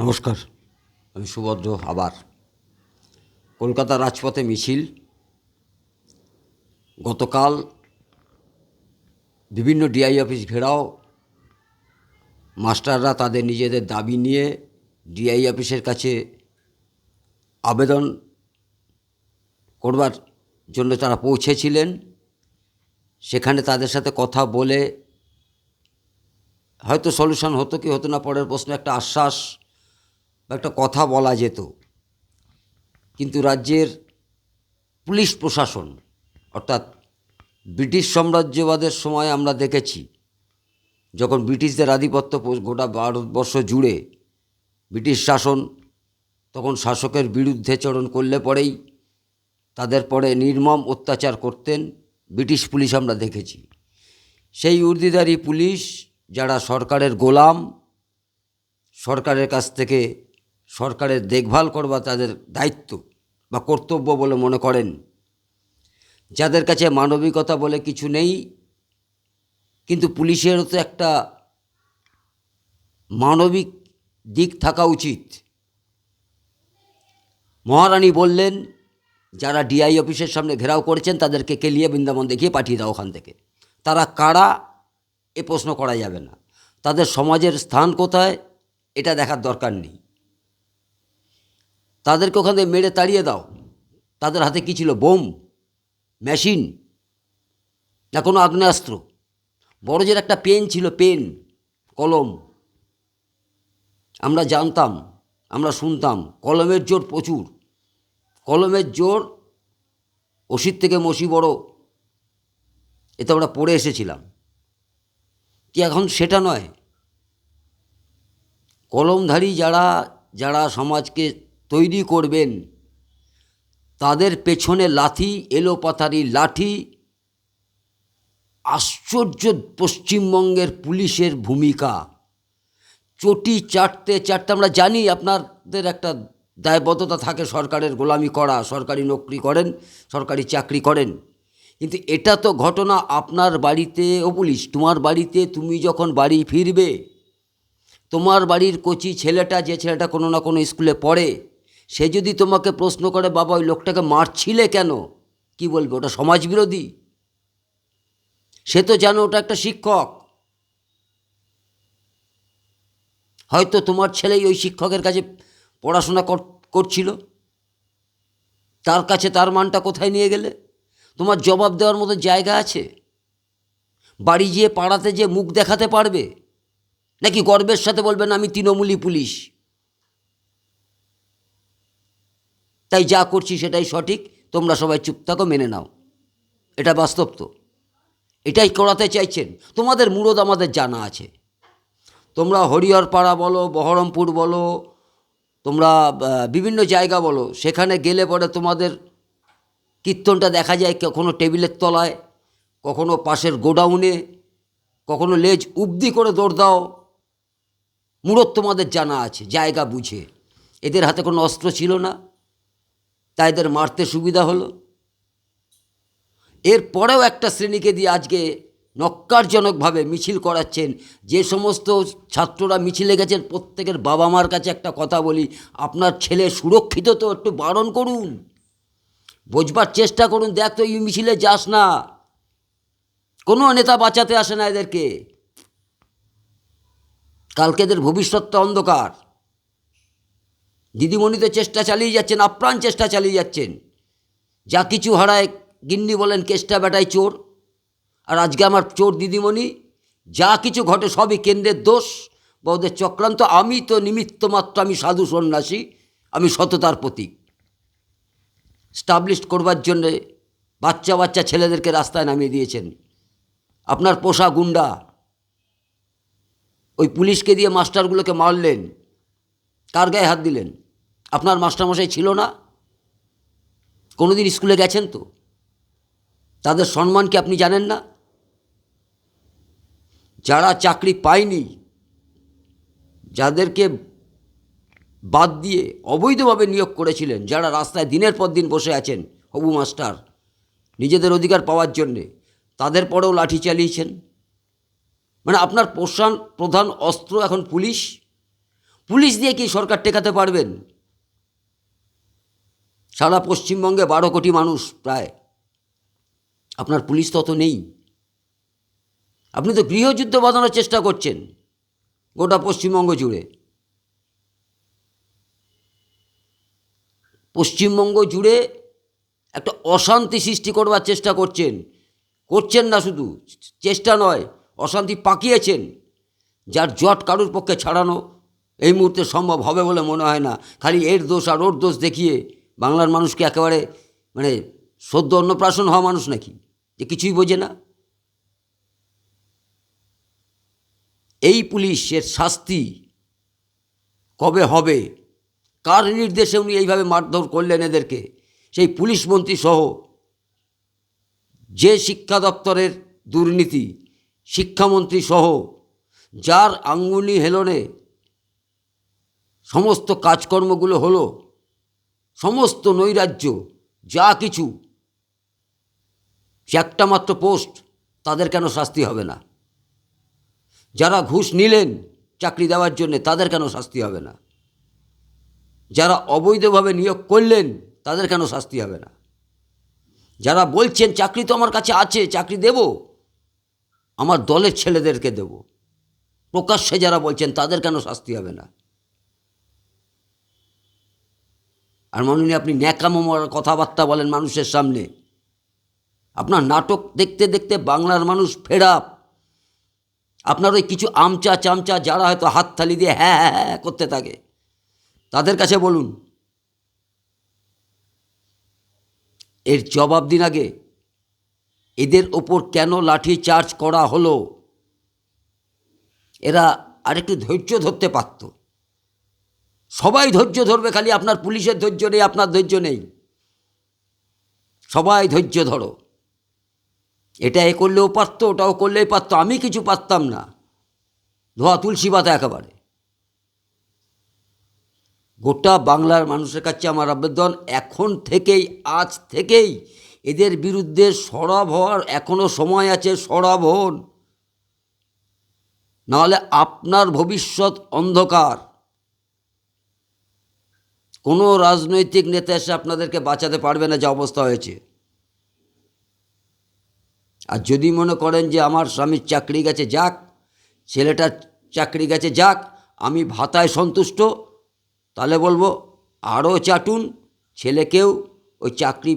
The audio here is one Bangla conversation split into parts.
নমস্কার, আমি সুভদ্র আবার কলকাতা রাজপথে মিছিল। গতকাল বিভিন্ন ডিআই অফিস ঘেরাও। মাস্টাররা তাদের নিজেদের দাবি নিয়ে ডিআই অফিসের কাছে আবেদন করবার জন্য তারা পৌঁছেছিলেন। সেখানে তাদের সাথে কথা বলে হয়তো সলিউশন হতো কি হতো না, পরের প্রশ্ন একটা আশ্বাস একটা কথা বলা যেত। কিন্তু রাজ্যের পুলিশ প্রশাসন, অর্থাৎ ব্রিটিশ সাম্রাজ্যবাদের সময় আমরা দেখেছি, যখন ব্রিটিশদের আধিপত্য গোটা ভারতবর্ষ জুড়ে ব্রিটিশ শাসন, তখন শাসকের বিরুদ্ধে চরণ করলে পরেই তাদের পরে নির্মম অত্যাচার করতেন ব্রিটিশ পুলিশ আমরা দেখেছি। সেই উর্দিদারি পুলিশ, যারা সরকারের গোলাম, সরকারের কাছ থেকে সরকারের দেখভাল করবা তাদের দায়িত্ব বা কর্তব্য বলে মনে করেন। যাদের কাছে মানবিকতা বলে কিছু নেই, কিন্তু পুলিশেরও তো একটা মানবিক দিক থাকা উচিত। মহারানী বললেন, যারা ডিআই অফিসের সামনে ঘেরাও করেছেন, তাদেরকে কেলিয়ে বৃন্দাবন দেখিয়ে পাঠিয়ে দাও ওখান থেকে। তারা কারা, এ প্রশ্ন করা যাবে না। তাদের সমাজের স্থান কোথায়, এটা দেখার দরকার নেই। তাদেরকে ওখান থেকে মেরে তাড়িয়ে দাও। তাদের হাতে কী ছিল? বোম? মেশিন? না কোনো আগ্নেয়াস্ত্র? বড়জের একটা পেন ছিল, পেন, কলম। আমরা জানতাম, আমরা শুনতাম, কলমের জোর প্রচুর। কলমের জোর ওষির থেকে মসি বড়। এতে আমরা পড়ে এসেছিলাম। কি এখন সেটা নয়। কলমধারী যারা যারা সমাজকে তৈরি করবেন। তাদের পেছনে লাথি, এলোপাথারি লাঠি, আশ্চর্য পশ্চিমবঙ্গের পুলিশের ভূমিকা। চটি চাটতে চাটতে, আমরা জানি আপনাদের একটা দায়বদ্ধতা থাকে সরকারের, গোলামি করা, সরকারি নকরি করেন, সরকারি চাকরি করেন। কিন্তু এটা তো ঘটনা আপনার বাড়িতে ও পুলিশ, তোমার বাড়িতে তুমি যখন বাড়ি ফিরবে, তোমার বাড়ির কচি ছেলেটা, যে ছেলেটা কোনো না কোনো স্কুলে পড়ে সে যদি তোমাকে প্রশ্ন করে, বাবা, ওই লোকটাকে মারছিলে কেন? কি বলবে? ওটা সমাজবিরোধী? সে তো জানো ওটা একটা শিক্ষক। হয়তো তোমার ছেলেই ওই শিক্ষকের কাছে পড়াশোনা কর- করছিল। তার কাছে তার মানটা কোথায় নিয়ে গেলে? তোমার জবাব দেওয়ার মতো জায়গা আছে? বাড়ি গিয়ে পাড়াতে যে মুখ দেখাতে পারবে? নাকি গর্বের সাথে বলবেন আমি তৃণমূলী পুলিশ। তাই যা করছি সেটাই সঠিক, তোমরা সবাই চুপ থাকো, মেনে নাও। এটা বাস্তব তো। এটাই করাতে চাইছেন। তোমাদের মুরদ আমাদের জানা আছে। তোমরা হরিহরপাড়া বলো, বহরমপুর বলো, তোমরা বিভিন্ন জায়গা বলো, সেখানে গেলে পরে তোমাদের কীর্তনটা দেখা যায় কখনো টেবিলের তলায়, কখনো পাশের গোডাউনে, কখনো লেজ উবদি করে দৌড় দাও। মুরত তোমাদের জানা আছে, জায়গা বুঝে। এদের হাতে কোনো অস্ত্র ছিল না। তাই এদের মারতে সুবিধা হলো। এরপরেও একটা শ্রেণীকে দিয়ে আজকে নক্কারজনকভাবে মিছিল করাচ্ছেন। যে সমস্ত ছাত্ররা মিছিলে গেছেন, প্রত্যেকের বাবা মার কাছে একটা কথা বলি, আপনার ছেলে সুরক্ষিত তো, একটু বারণ করুন। বোঝবার চেষ্টা করুন, দেখ তো এই মিছিলে যাস না। কোনো নেতা বাঁচাতে আসে না এদেরকে। কালকে এদের ভবিষ্যৎটা অন্ধকার। দিদিমণি তো চেষ্টা চালিয়ে যাচ্ছেন, আপ্রাণ চেষ্টা চালিয়ে যাচ্ছেন। যা কিছু হারায়, গিন্নি বলেন, কেষ্টা বেটায় চোর। আর আজকে আমার চোর দিদিমণি, যা কিছু ঘটে সবই কেন্দ্রের দোষ। বা ওদের চক্রান্ত, আমি তো নিমিত্ত মাত্র, আমি সাধু সন্ন্যাসী, আমি সততার প্রতীক। স্টাবলিশ করবার জন্যে বাচ্চা বাচ্চা ছেলেদেরকে রাস্তায় নামিয়ে দিয়েছেন। আপনার পোষা গুন্ডা ওই পুলিশকে দিয়ে মাস্টারগুলোকে মারলেন। কার গায়ে হাত দিলেন। আপনার মাস্টারমশাই ছিল না? কোনোদিন স্কুলে গেছেন তো? তাদের সম্মান কি আপনি জানেন না? যারা চাকরি পায়নি, যাদেরকে বাদ দিয়ে অবৈধভাবে নিয়োগ করেছিলেন, যারা রাস্তায় দিনের পর দিন বসে আছেন, হবু মাস্টার, নিজেদের অধিকার পাওয়ার জন্যে, তাদের পরেও লাঠি চালিয়েছেন? মানে আপনার প্রধান প্রধান অস্ত্র এখন পুলিশ? পুলিশ দিয়ে কি সরকার টেকাতে পারবেন? সারা পশ্চিমবঙ্গে বারো কোটি মানুষ প্রায়। আপনার পুলিশ তত নেই। আপনি তো গৃহযুদ্ধ বাঁধানোর চেষ্টা করছেন, গোটা পশ্চিমবঙ্গ জুড়ে। পশ্চিমবঙ্গ জুড়ে একটা অশান্তি সৃষ্টি করবার চেষ্টা করছেন। করছেন না শুধু, চেষ্টা নয়, অশান্তি পাকিয়েছেন। যার জট কারুর পক্ষে ছাড়ানো এই মুহূর্তে সম্ভব হবে বলে মনে হয় না। খালি এর দোষ আর ওর দোষ দেখিয়ে বাংলার মানুষকে একেবারে মানে সদ্য অন্নপ্রাশন হওয়া মানুষ নাকি? যে কিছুই বোঝে না। এই পুলিশের শাস্তি কবে হবে? কার নির্দেশে উনি এইভাবে মারধর করলেন এদেরকে? সেই পুলিশ মন্ত্রী সহ যে শিক্ষা দপ্তরের দুর্নীতি, শিক্ষামন্ত্রী সহ যার আঙ্গুলি হেলনে সমস্ত কাজকর্মগুলো হলো, সমস্ত নৈরাজ্য, যা কিছু একটা মাত্র পোস্ট, তাদের কেন শাস্তি হবে না? যারা ঘুষ নিলেন চাকরি দেওয়ার জন্য, তাদের কেন শাস্তি হবে না? যারা অবৈধভাবে নিয়োগ করলেন, তাদের কেন শাস্তি হবে না? যারা বলছেন, চাকরি তো আমার কাছে আছে, চাকরি দেব, আমার দলের ছেলেদেরকে দেব। প্রকাশ্যে যারা বলছেন, তাদের কেন শাস্তি হবে না? আর মাননীয় আপনি ন্যাকামো মরার কথাবার্তা বলেন মানুষের সামনে। আপনার নাটক দেখতে দেখতে বাংলার মানুষ ফেরাপ আপনার ওই কিছু আমচা চামচা যারা হয়তো হাততালি দিয়ে হ্যাঁ হ্যাঁ হ্যাঁ করতে থাকে, তাদের কাছে বলুন। এর জবাব দিন আগে, এদের ওপর কেন লাঠি চার্জ করা হলো? এরা আরেকটু ধৈর্য ধরতে পারত। সবাই ধৈর্য ধরবে খালি আপনার পুলিশের ধৈর্য নেই, আপনার ধৈর্য নেই। সবাই ধৈর্য ধরো। এটা এ করলেও পারতো, ওটাও করলেই পারতো, আমি কিছু পারতাম না। ধোয়া তুলসী পাতা একেবারে। গোটা বাংলার মানুষের কাছে আমার আবেদন, এখন থেকেই, আজ থেকেই এদের বিরুদ্ধে সরব হওয়ার এখনও সময় আছে সরব হন। নাহলে আপনার ভবিষ্যৎ অন্ধকার। কোনো রাজনৈতিক নেতা এসে আপনাদেরকে বাঁচাতে পারবে না, যা অবস্থা হয়েছে। আর যদি মনে করেন যে আমার স্বামীর চাকরি গেছে যাক, ছেলেটার চাকরি গেছে যাক, আমি ভাতায় সন্তুষ্ট, তাহলে বলব আরও চাটুন, ছেলেকেও ওই চাকরি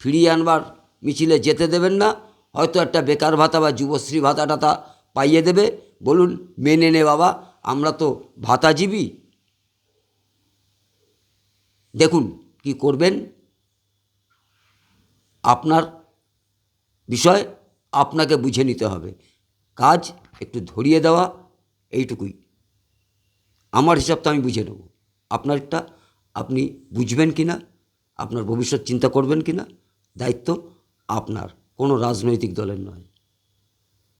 ফিরিয়ে আনবার মিছিলে যেতে দেবেন না, হয়তো একটা বেকার ভাতা বা যুবশ্রী ভাতা টাতা পাইয়ে দেবে। বলুন, মেনে নে বাবা, আমরা তো ভাতাজীবী। দেখুন কি করবেন। আপনার বিষয় আপনাকে বুঝে নিতে হবে। কাজ একটু ধরিয়ে দেওয়া এইটুকুই। আমার হিসাব তো আমি বুঝে নেব। আপনারটা আপনি বুঝবেন কি না আপনার ভবিষ্যৎ চিন্তা করবেন কি না দায়িত্ব আপনার। কোনো রাজনৈতিক দলের নয়।